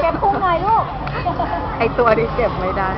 เก็บพุงหน่อยลูก ไอตัวนี้เก็บไม่ได้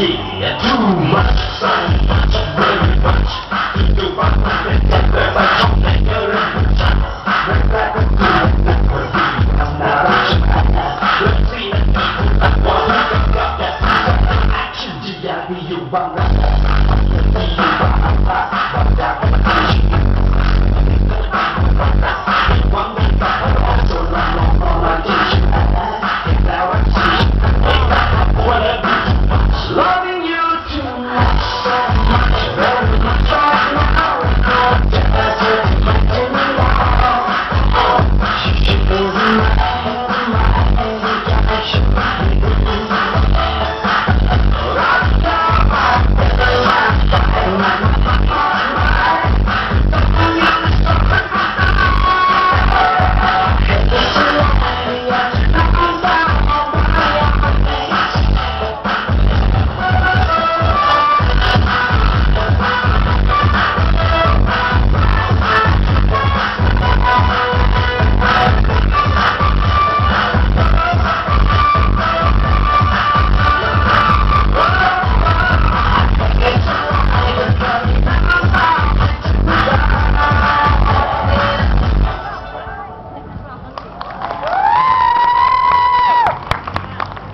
Yeah, too much, son, much, very much. You do my thing, get there, but don't think you're in the jungle. Let's back up to the network. I'm not a want to pick up that you you.